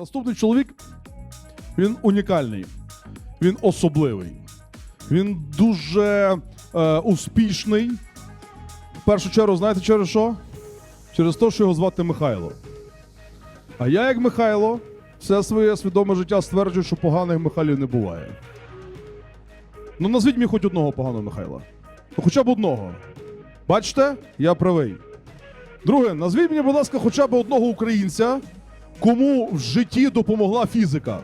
Наступний чоловік він унікальний, він особливий, він дуже е, успішний. В першу чергу, знаєте через що? Через те, що його звати Михайло. А я, як Михайло, все своє свідоме життя стверджую, що поганих Михайлів не буває. Ну, назвіть мені хоч одного поганого Михайла. Ну, хоча б одного. Бачите, я правий. Друге, назвіть мені, будь ласка, хоча б одного українця, кому в житті допомогла фізика.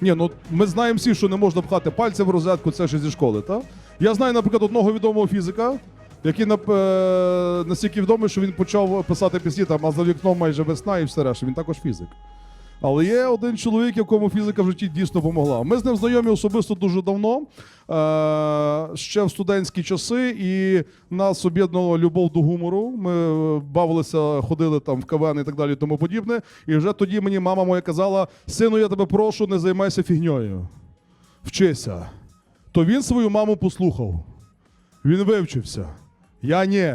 Ні, ну ми знаємо всі, що не можна пхати пальця в розетку, це ще зі школи, так? Я знаю, наприклад, одного відомого фізика, який е, настільки відомий, що він почав писати пісні, там, а за вікном майже весна і все решта. Він також фізик. Але є один чоловік, якому фізика в житті дійсно допомогла. Ми з ним знайомі особисто дуже давно, е- ще в студентські часи, і нас об'єднувала любов до гумору. Ми е, бавилися, ходили там в КВН і так далі, і тому подібне. І вже тоді мені мама моя казала: сину, я тебе прошу, не займайся фігньою. Вчися. То він свою маму послухав. Він вивчився. Я ні.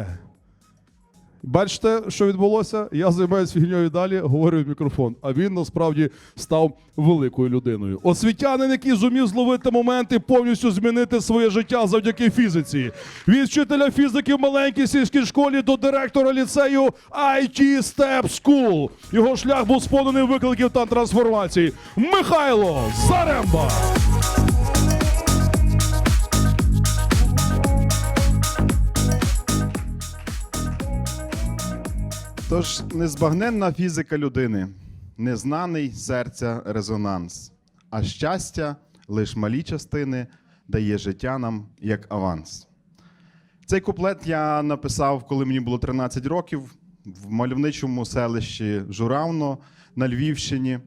Бачите, що відбулося? Я займаюся фігньою далі, говорю мікрофон. А він насправді став великою людиною. Освітянин, який зумів зловити момент і повністю змінити своє життя завдяки фізиці. Від вчителя фізики в маленькій сільській школі до директора ліцею IT Step School. Його шлях був сповнений викликів та трансформацій. Михайло Заремба! Тож незбагненна фізика людини, незнаний серця резонанс, а щастя лиш малі частини дає життя нам як аванс. Цей куплет я написав, коли мені було 13 років в мальовничому селищі Журавно на Львівщині.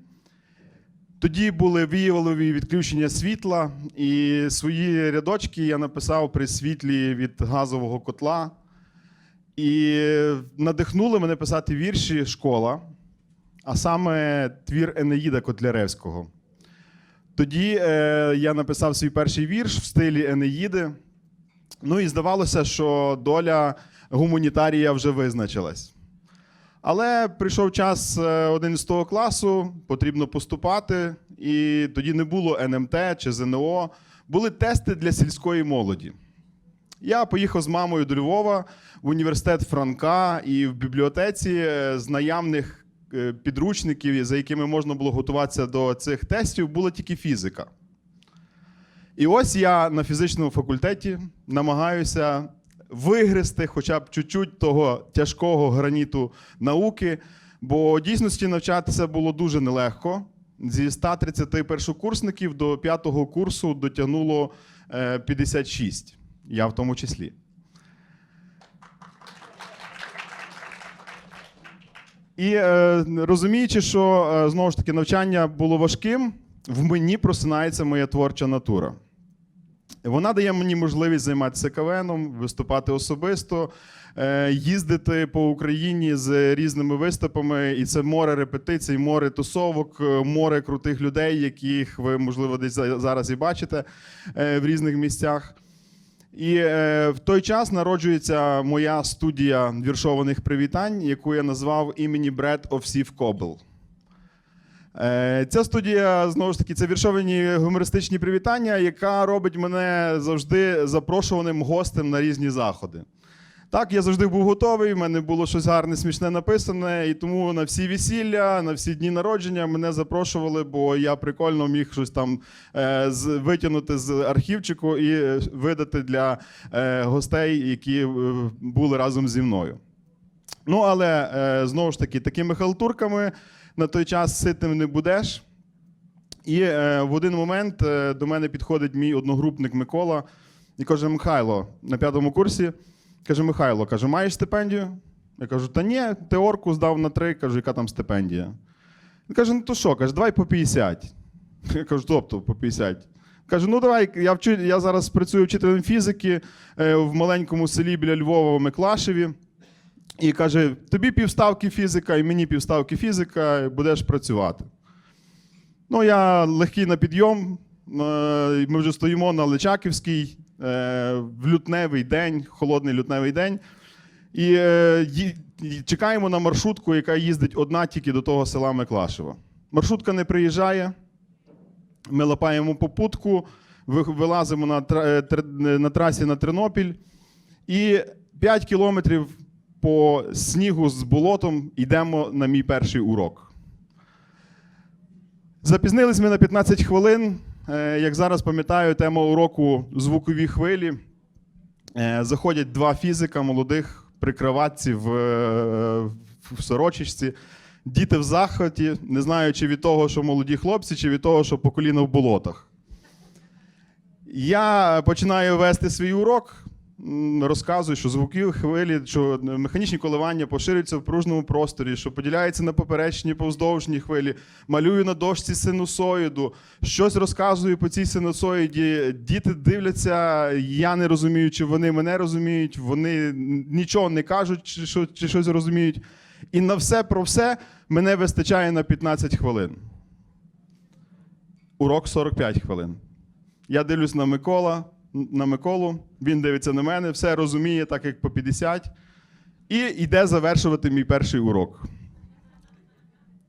Тоді були виявлові відключення світла, і свої рядочки я написав при світлі від газового котла. І надихнули мене писати вірші школа, а саме твір Енеїда Котляревського. Тоді е, я написав свій перший вірш в стилі Енеїди. Ну і здавалося, що доля гуманітарія вже визначилась. Але прийшов час е, 11 класу, потрібно поступати, і тоді не було НМТ чи ЗНО, були тести для сільської молоді. Я поїхав з мамою до Львова в університет Франка і в бібліотеці е, з наявних е, підручників, за якими можна було готуватися до цих тестів, була тільки фізика. І ось я на фізичному факультеті намагаюся вигризти хоча б чуть-чуть того тяжкого граніту науки, бо дійсності навчатися було дуже нелегко. Зі 130 першокурсників до п'ятого курсу дотягнуло е, 56. Я в тому числі. І е, розуміючи, що е, знову ж таки навчання було важким, в мені просинається моя творча натура. Вона дає мені можливість займатися КВНом, виступати особисто, е, їздити по Україні з різними виступами. І це море репетицій, море тусовок, море крутих людей, яких ви, можливо, десь зараз і бачите в різних місцях. І е, в той час народжується моя студія віршованих привітань, яку я назвав імені Бред Овсів Сів Кобл. Е, Ця студія знову ж таки це віршовані гумористичні привітання, яка робить мене завжди запрошуваним гостем на різні заходи. Так, я завжди був готовий, в мене було щось гарне, смішне написане, і тому на всі весілля, на всі дні народження мене запрошували, бо я прикольно міг щось там е, з, витягнути з архівчику і е, видати для е, гостей, які е, були разом зі мною. Ну, але е, знову ж таки, такими халтурками на той час ситим не будеш. І е, в один момент е, до мене підходить мій одногрупник Микола і каже: Михайло, на п'ятому курсі. Каже, Михайло, каже, маєш стипендію? Я кажу, та ні, теорку здав на три, кажу, яка там стипендія? Він каже, ну то що? Каже, давай по 50. Я кажу, тобто по 50. Каже, ну давай, я вчу, я зараз працюю вчителем фізики е, в маленькому селі біля Львова в Миклашеві. І каже: тобі півставки фізика, і мені півставки фізика, будеш працювати. Ну, я легкий на підйом. е, Ми вже стоїмо на Личаківській в лютневий день, холодний лютневий день. І е, і чекаємо на маршрутку, яка їздить одна тільки до того села Миклашева. Маршрутка не приїжджає. Ми лапаємо попутку, ви- вилазимо е, на трасі на Тернопіль. І 5 кілометрів по снігу з болотом йдемо на мій перший урок. Запізнились ми на 15 хвилин. Е, Як зараз пам'ятаю, тема уроку звукові хвилі. Е, Заходять два фізика молодих при кроватці в, е, в сорочечці. Діти в захваті, не знаю, чи від того, що молоді хлопці, чи від того, що по коліна в болотах. Я починаю вести свій урок, м, розказую, що звуки хвилі, що механічні коливання поширюються в пружному просторі, що поділяються на поперечні повздовжні хвилі, малюю на дошці синусоїду, щось розказую по цій синусоїді. Діти дивляться, я не розумію, чи вони мене розуміють, вони нічого не кажуть, чи, що, чи щось розуміють. І на все про все мене вистачає на 15 хвилин. Урок 45 хвилин. Я дивлюсь на Микола, на Миколу, він дивиться на мене, все розуміє, так як по 50, і йде завершувати мій перший урок.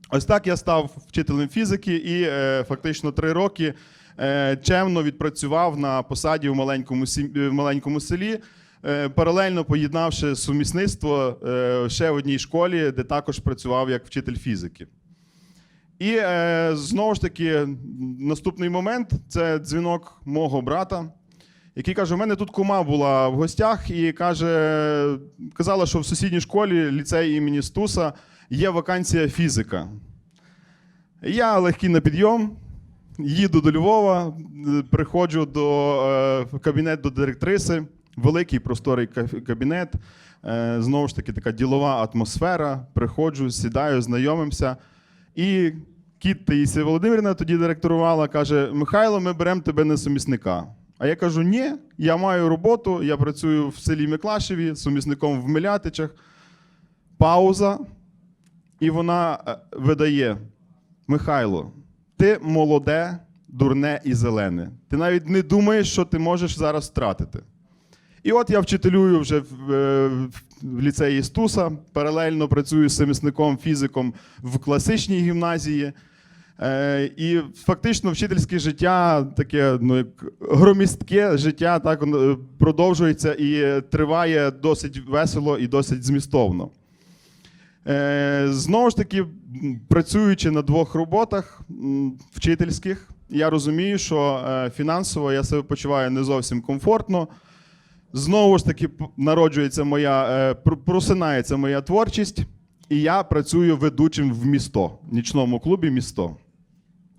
Ось так я став вчителем фізики і е, фактично три роки е, чемно відпрацював на посаді в маленькому, сім- в маленькому селі, е, паралельно поєднавши сумісництво е, ще в одній школі, де також працював як вчитель фізики. І е, знову ж таки, наступний момент це дзвінок мого брата, який каже: у мене тут кума була в гостях і каже, казала, що в сусідній школі ліцей імені Стуса є вакансія фізика. Я легкий на підйом, їду до Львова, приходжу до е, кабінет до директриси, великий просторий кабінет. Е, знову ж таки, така ділова атмосфера. Приходжу, сідаю, знайомимося. І кіт Таїсія Володимирівна тоді директорувала, каже: Михайло, ми беремо тебе на сумісника. А я кажу: ні, я маю роботу, я працюю в селі Миклашеві, сумісником в Милятичах. Пауза. І вона е, видає: Михайло, ти молоде, дурне і зелене. Ти навіть не думаєш, що ти можеш зараз втратити. І от я вчителюю вже в, е, ліцеї Стуса, паралельно працюю з замісником фізиком в класичній гімназії. Е, і фактично вчительське життя, таке ну, як громістке життя, так е, продовжується і триває досить весело і досить змістовно. Е, знову ж таки, працюючи на двох роботах вчительських, я розумію, що фінансово я себе почуваю не зовсім комфортно. Знову ж таки, народжується моя, просинається моя творчість, і я працюю ведучим в місто, в нічному клубі місто.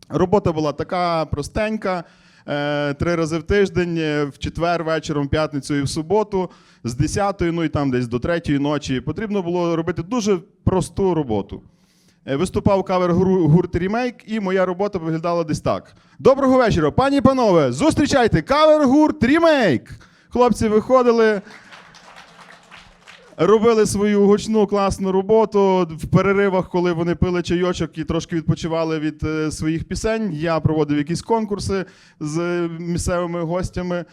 Робота була така простенька. е, Три рази в тиждень, е, в четвер вечором, в п'ятницю і в суботу, з 10-ї, ну і там десь до 3-ї ночі. Потрібно було робити дуже просту роботу. Е, Виступав кавер гурт Рімейк, і моя робота виглядала десь так. Доброго вечора, пані і панове! Зустрічайте кавер гурт Рімейк! Хлопці виходили, робили свою гучну класну роботу в переривах, коли вони пили чайочок і трошки відпочивали від е, своїх пісень. Я проводив якісь конкурси з е, місцевими гостями.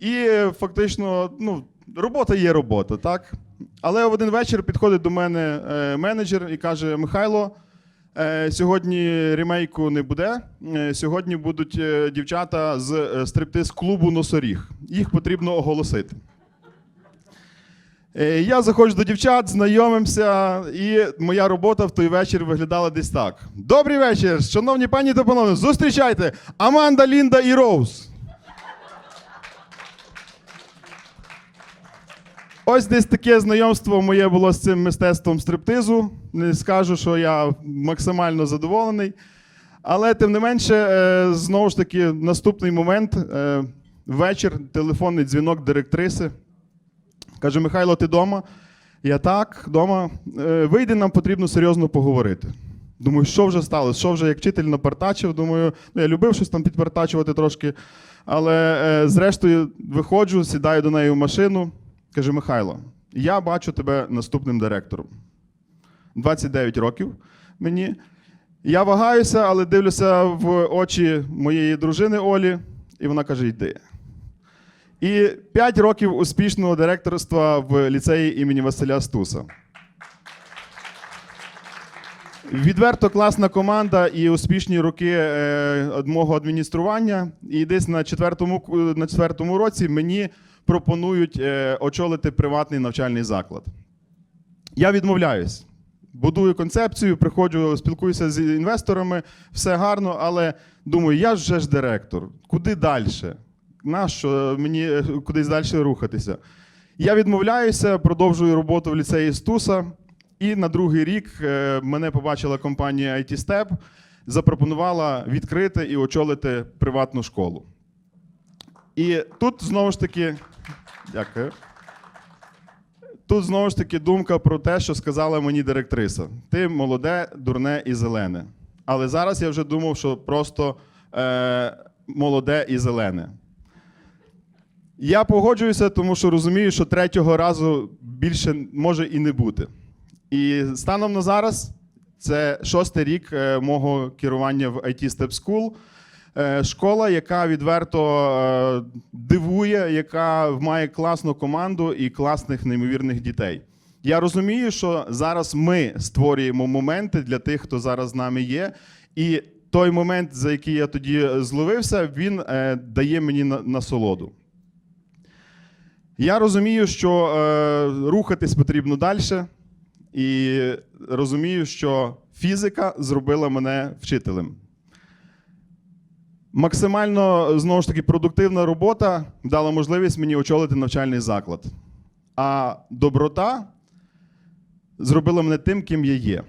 І е, фактично, ну, робота є робота, так? Але в один вечір підходить до мене менеджер і каже: Михайло. Сьогодні ремейку не буде. Сьогодні будуть дівчата з е, стриптиз-клубу Носоріг. Їх потрібно оголосити. Е, Я заходжу до дівчат, знайомимося, і моя робота в той вечір виглядала десь так. Добрий вечір, шановні пані та панове, зустрічайте Аманда, Лінда і Роуз. Ось десь таке знайомство моє було з цим мистецтвом стриптизу. Не скажу, що я максимально задоволений. Але тим не менше, е, знову ж таки, наступний момент. е, Вечір, телефонний дзвінок директриси. Каже: Михайло, ти вдома? Я так, вдома. «Е, Вийди, нам потрібно серйозно поговорити. Думаю, що вже сталося? Що вже як вчитель напартачив? Думаю, ну я любив щось там підпартачувати трошки. Але е, зрештою виходжу, сідаю до неї в машину. Каже: Михайло, я бачу тебе наступним директором. 29 років мені. Я вагаюся, але дивлюся в очі моєї дружини Олі, і вона каже: йди. І 5 років успішного директорства в ліцеї імені Василя Стуса. Відверто класна команда і успішні роки е, мого адміністрування. І десь на четвертому, на четвертому році мені пропонують е, очолити приватний навчальний заклад. Я відмовляюсь. Будую концепцію, приходжу, спілкуюся з інвесторами, все гарно, але думаю, я вже ж директор. Куди далі? Нащо мені е, кудись далі рухатися? Я відмовляюся, продовжую роботу в ліцеї Стуса. І на другий рік е, мене побачила компанія IT Step, запропонувала відкрити і очолити приватну школу. І тут знову ж таки, дякую. Тут знову ж таки думка про те, що сказала мені директриса: ти молоде, дурне і зелене. Але зараз я вже думав, що просто е, молоде і зелене. Я погоджуюся, тому що розумію, що третього разу більше може і не бути. І станом на зараз це шостий рік е, мого керування в IT Step School. Е, Школа, яка відверто е, дивує, яка має класну команду і класних неймовірних дітей. Я розумію, що зараз ми створюємо моменти для тих, хто зараз з нами є. І той момент, за який я тоді зловився, він дає мені на- насолоду. Я розумію, що е, рухатись потрібно далі, і розумію, що фізика зробила мене вчителем. Максимально знову ж таки продуктивна робота дала можливість мені очолити навчальний заклад. А доброта зробила мене тим, ким я є.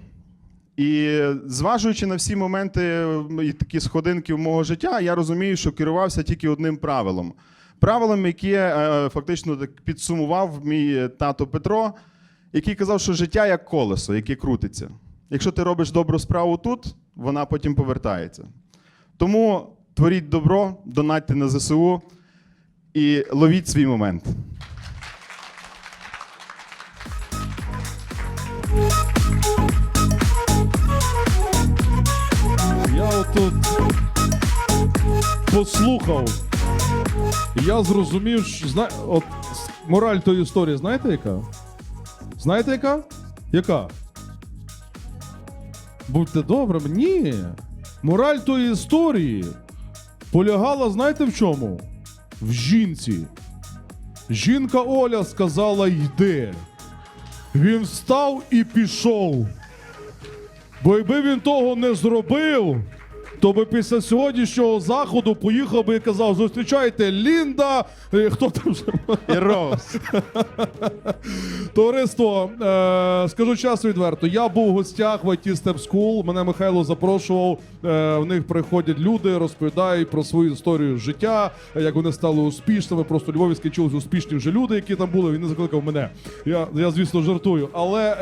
І зважуючи на всі моменти і такі сходинки в мого життя, я розумію, що керувався тільки одним правилом. Правилом, яке е, фактично так підсумував мій тато Петро, який казав, що життя як колесо, яке крутиться. Якщо ти робиш добру справу тут, вона потім повертається. Тому творіть добро, донатьте на ЗСУ і ловіть свій момент. Я отут послухав. Я зрозумів, що зна... от мораль тої історії, знаєте яка? Знаєте яка? Яка? Будьте добрими. Ні. Мораль тої історії полягала, знаєте в чому? В жінці. Жінка Оля сказала йди. Він встав і пішов. Бо якби він того не зробив, то би після сьогоднішнього заходу поїхав би і казав: зустрічайте Лінда, е, хто там вже І Роуз. Товариство, е, скажу чесно відверто, я був в гостях в IT Step School, мене Михайло запрошував. Е, в них приходять люди, розповідають про свою історію життя, як вони стали успішними. Просто у Львові скінчились успішні вже люди, які там були. Він не закликав мене. Я, я звісно, жартую. Але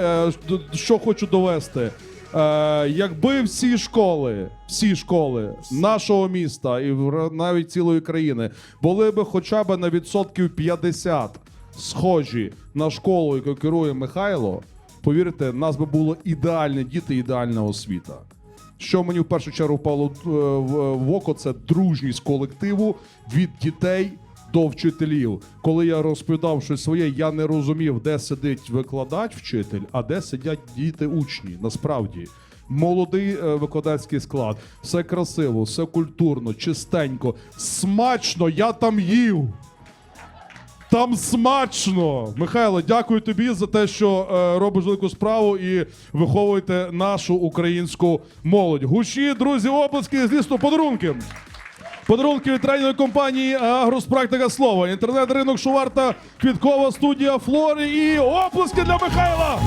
е, що хочу довести. Е, якби всі школи, всі школи нашого міста і навіть цілої країни були би хоча б на відсотків 50 схожі на школу, яку керує Михайло, повірте, в нас би було ідеальні діти, ідеальна освіта. Що мені в першу чергу впало е, в око, це дружність колективу від дітей до вчителів. Коли я розповідав щось своє, я не розумів, де сидить викладач, вчитель, а де сидять діти учні. Насправді. Молодий е, викладацький склад, все красиво, все культурно, чистенько, смачно. Я там їв. Там смачно. Михайло, дякую тобі за те, що е, робиш велику справу і виховуєте нашу українську молодь. Гучі, друзі, оплески, звісно, подарунки. Подарунки від тренінгової компанії Агроспрактика Слова. Інтернет-ринок Шуварта, квіткова студія Флори і оплески для Михайла.